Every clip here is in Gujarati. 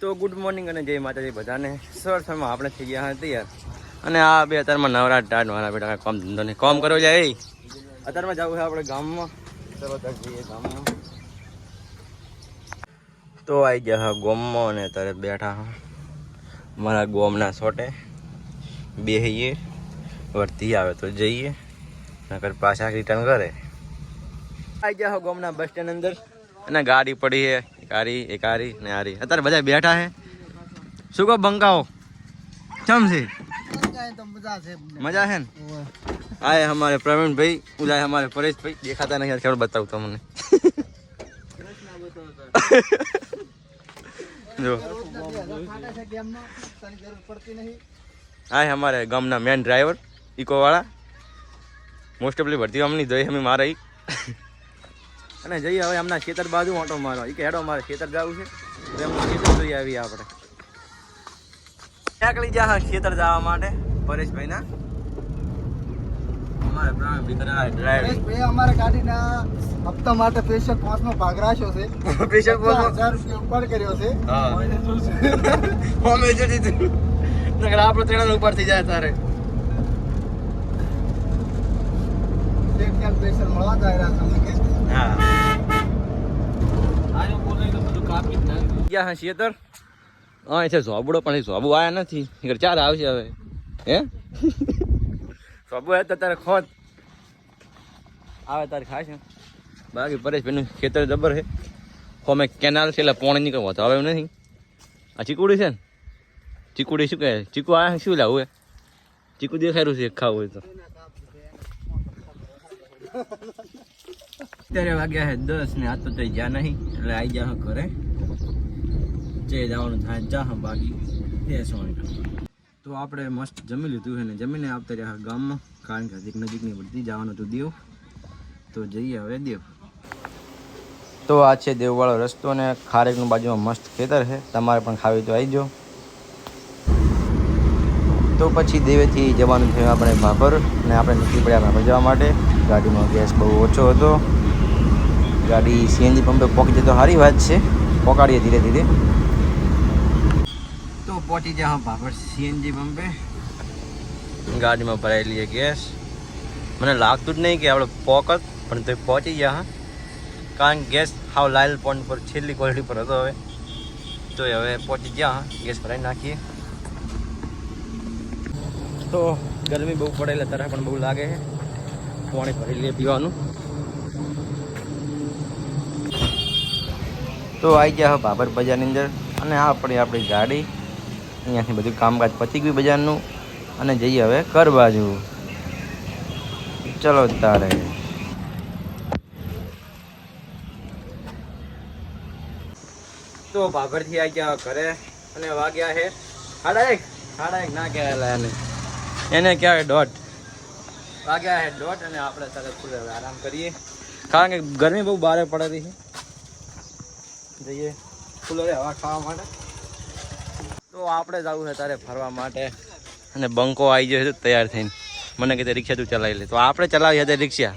તો ગુડ મોર્નિંગ અને જય માતાજી બધાને. સર સમય આપણે થઈ ગયા તૈયાર. અને આ બે અત્યારમાં નવરા ટાટ મારા બેટા કામ ધંધો નહીં. કામ કરો જાય અત્યારમાં જવું છે આપણે ગામમાં. ચલો જઈએ ગામમાં. તો આવી ગયા હા ગોમમાં અને અત્યારે બેઠા મારા ગોમના સોટે બેહીએ. વર્તી આવે તો જઈએ. નકર પાછા રિટર્ન કરે. આવી ગયા હો ગોમના બસ સ્ટેન્ડ અંદર. અને ગાડી પડી છે. एकारी एकारी नारी अतर बजाय बैठा है। सुगो बंगाओ चम से मज़ा है आए हमारे प्रवीण भाई उदाय हमारे परेश भाई देखा था नहीं खबर बताऊ तुमने जो आए हमारे गम ना मेन ड्राइवर इको वाला मोस्टली भरती हमने दो हमें मारा ही અને જઈએ હવે એમના ખેતર બાજુ ઓટો મારો એ કે હેડો મારે ખેતર જવું છે. તો એમનું ખેતર જોઈ આવીએ આપણે. નીકળી જા ખેતર જવા માટે? પરેશભાઈના? અમારે પ્રાણ ભીતરા ગાડીના હપ્તા માટે પ્રેશર નો ભાગ રાખ્યો છે. હજાર રૂપિયા ઉપાડ કર્યો છે. હા. અમે જો દીધું નકર આપણો ત્રણ ઉપર થઈ જાય તારે. એક મળવા જાય હા. ગયા હા શેતર? હા છે સોબડો પણ એ સોબુ આયા નથી. ઘર ચાર આવશે હવે. હે? સોબુ આવે તો તારે ખોત આવે તારે ખાશે બાકી પરેશભાઈનું ખેતર જબર છે. હોમે કેનાલ છે એટલે પોણી નીકળવા તો આવે નથી. આ ચીકુડી છે ને? ચીકુડી શું કહે? ચીકુ આ શું લાવું એ? ચીકુ દેખાયું છે ખાવું હોય તો. અત્યારે વાગ્યા છે દસ ને આ તો થઈ જ્યાં નહીં એટલે આવી જા ઘરે. જે જવાનું થાય જા બાકી. બેસવાનું તો આપણે મસ્ત જમી લીધું છે ને જમીને આવતા રહ્યા ગામમાં, કારણ કે હજી નજીકની પડતી જવાનું હતું દેવ. તો જઈએ હવે દેવ. તો આ છે દેવવાળો રસ્તો ને ખારેકનું બાજુમાં મસ્ત ખેતર છે. તમારે પણ ખાવી તો આવી જાઓ. તો પછી દેવેથી જવાનું થયું આપણે ભાભર અને આપણે નીકળી પડ્યા ભાભર જવા માટે. ગાડીમાં ગેસ બહુ ઓછો હતો. ગાડી સીએનજી પંપે પોકી જાય તો સારી વાત છે. પોકાડીએ ધીરે ધીરે. તો પહોંચી જાય ભાભર સીએનજી પંપે. ગાડીમાં ભરાઈ લઈએ ગેસ. મને લાગતું જ નહીં કે આપણે પોકત પણ તો પહોંચી ગયા હા. કારણ કે ગેસ હાવ લાલ પોઈન્ટ પર, છેલ્લી ક્વોલિટી પર હતો હવે. તો હવે પહોંચી ગયા હા. ગેસ ભરાઈ નાખીએ. તો ગરમી બહુ પડેલા તારે પણ બહુ લાગે છે. પાણી ભરી લઈએ પીવાનું. તો આવી ગયા હા બાબર બજારની અંદર. અને આ પડી આપણી ગાડી. અહીંયાથી બધું કામકાજ પતી ગયું બજારનું. અને જઈએ હવે કર બાજુ. ચલો તારે. તો ભાભરથી આવી ગયા ઘરે અને વાગ્યા છે સાડા એક. સાડા એક ના કહેવાય એને. એને કહેવાય દોઢ. વાગ્યા છે દોઢ અને આપણે તરત હવે આરામ કરીએ. કારણ કે ગરમી બહુ બારે પડેલી છે. જઈએ. ફૂલ હવે હવા ખાવા માટે. તો આપણે જવું છે તારે ફરવા માટે. અને બંકો આવી ગયો છે તૈયાર થઈને. મને કીધે રિક્ષા તું ચલાવી લે. તો આપણે ચલાવી હતા રિક્ષા.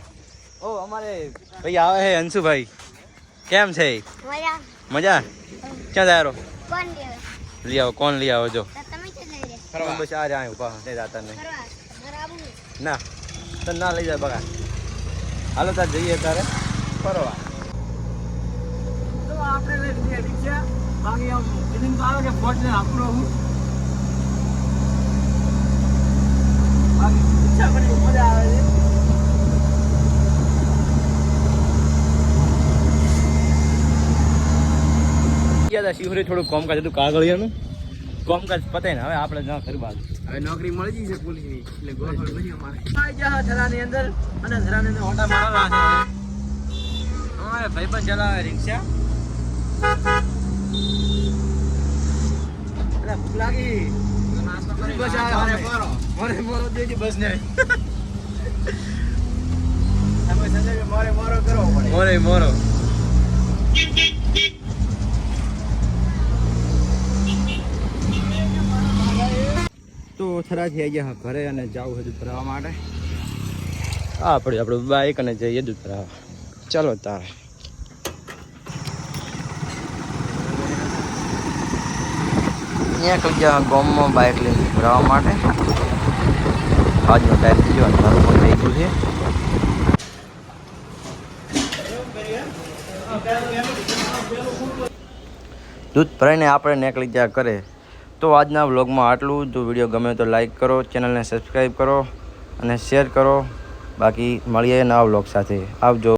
ઓ અમારે ભાઈ આવે છે અંશુભાઈ કેમ છે? મજા. મજા? ક્યાં જાય રહો? કોણ દેવે લઈ આવો કોણ લઈ આવો જો. બસ આ જાય ઊભા નહીં જાતા નહીં. ફરવા મારે આવું. ના તને ના લઈ જાય બગા હાલો તાર જઈએ તારે ફરવા. તો આપણે લઈ રિક્ષા બાકી આમ આપણું હું બાકી રિક્ષા કરી મજા આવે છે. ગયા હતા શિવરે થોડું કામકાજ હતું કાગળિયાનું. કોમકાજ પતાય ને હવે આપણે ના ઘર બાજુ. હવે નોકરી મળી ગઈ છે પોલીસની એટલે ગોળ બની અમારે. આવી જા થરાની અંદર અને થરાની અંદર ઓટા મારવા છે અમારે ભાઈ પણ ચલાવે રિક્ષા. અરે ભૂખ લાગી બસ મારે મને. મારો. મને મોરો દેજે બસ ને મારે મોરો કરવો પડે. મોરે મોરો. તો થરાથી આવી ગયા ઘરે અને જવું હજુ ભરાવા માટે. આ આપણે બાઈક અને જઈએ દૂધ ભરાવા ચાલો તારે. નીકળી ગયા ગામમાં બાઇક લઈને ભરાવા માટે. આજનો ટાઈમ થઈ ગયો અંધારું પણ થઈ ગયું છે. દૂધ ભરાઈને આપણે નીકળી ગયા કરે તો આજના વ્લોગમાં આટલું. જો વીડિયો ગમે તો લાઈક કરો ચેનલને સબસ્ક્રાઈબ કરો, અને શેર કરો. બાકી મળીએ નવા વ્લોગ સાથે. આવજો.